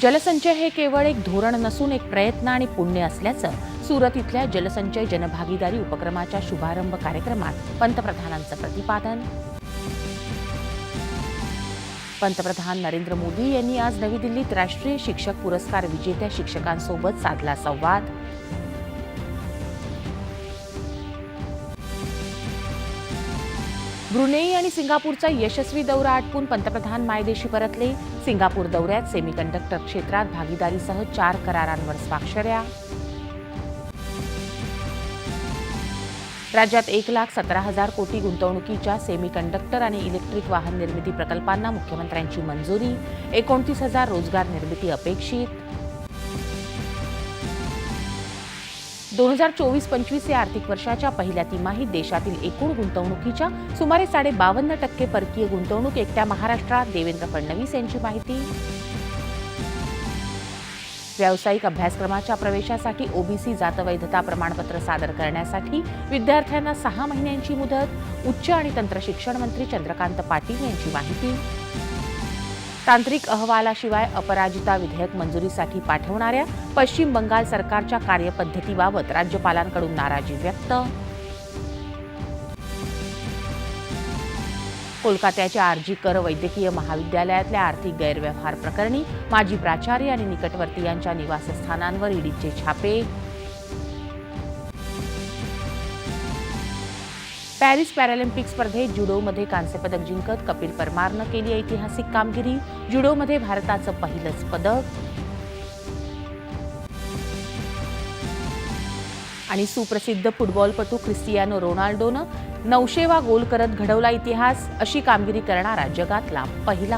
जलसंचय हे केवळ एक धोरण नसून एक प्रयत्न आणि पुण्य असल्याचं सुरत इथल्या जलसंचय जनभागीदारी उपक्रमाच्या शुभारंभ कार्यक्रमात पंतप्रधानांचं प्रतिपादन. पंतप्रधान नरेंद्र मोदी यांनी आज नवी दिल्लीत राष्ट्रीय शिक्षक पुरस्कार विजेत्या शिक्षकांसोबत साधला संवाद. ब्रुनेई आणि सिंगापूरचा यशस्वी दौरा आटपून पंतप्रधान मायदेशी परतले. सिंगापूर दौऱ्यात सेमीकंडक्टर क्षेत्रात भागीदारीसह चार करारांवर स्वाक्षऱ्या. राज्यात एक लाख सतरा हजार कोटी गुंतवणुकीच्या सेमीकंडक्टर आणि इलेक्ट्रिक वाहन निर्मिती प्रकल्पांना मुख्यमंत्र्यांची मंजुरी. एकोणतीस हजार रोजगार निर्मिती अपेक्षित. दोन हजार चोवीस पंचवीस या आर्थिक वर्षाच्या पहिल्या तिमाहीत देशातील एकूण गुंतवणुकीच्या सुमारे साडे बावन्न टक्के परकीय गुंतवणूक एकट्या महाराष्ट्रात. देवेंद्र फडणवीस यांची माहिती. व्यावसायिक अभ्यासक्रमाच्या प्रवेशासाठी ओबीसी जातवैधता प्रमाणपत्र सादर करण्यासाठी विद्यार्थ्यांना सहा महिन्यांची मुदत. उच्च आणि तंत्रशिक्षण मंत्री चंद्रकांत पाटील यांची माहिती. तांत्रिक अहवालाशिवाय अपराजिता विधेयक मंजुरीसाठी पाठवणाऱ्या पश्चिम बंगाल सरकारच्या कार्यपद्धतीबाबत राज्यपालांकडून नाराजी व्यक्त. कोलकात्याच्या आरजी कर वैद्यकीय महाविद्यालयातल्या आर्थिक गैरव्यवहार प्रकरणी माजी प्राचार्य आणि निकटवर्तीयांच्या निवासस्थानांवर ईडीचे छापे. पॅरिस पॅरालिम्पिक स्पर्धेत जुडोमध्ये कांस्यपदक जिंकत कपिल परमारनं केली ऐतिहासिक कामगिरी. जुडोमध्ये भारताचं पहिलंच पदक. आणि सुप्रसिद्ध फुटबॉलपटू क्रिस्टियानो रोनाल्डोनं नऊशेवा गोल करत घडवला इतिहास. अशी कामगिरी करणारा जगातला पहिला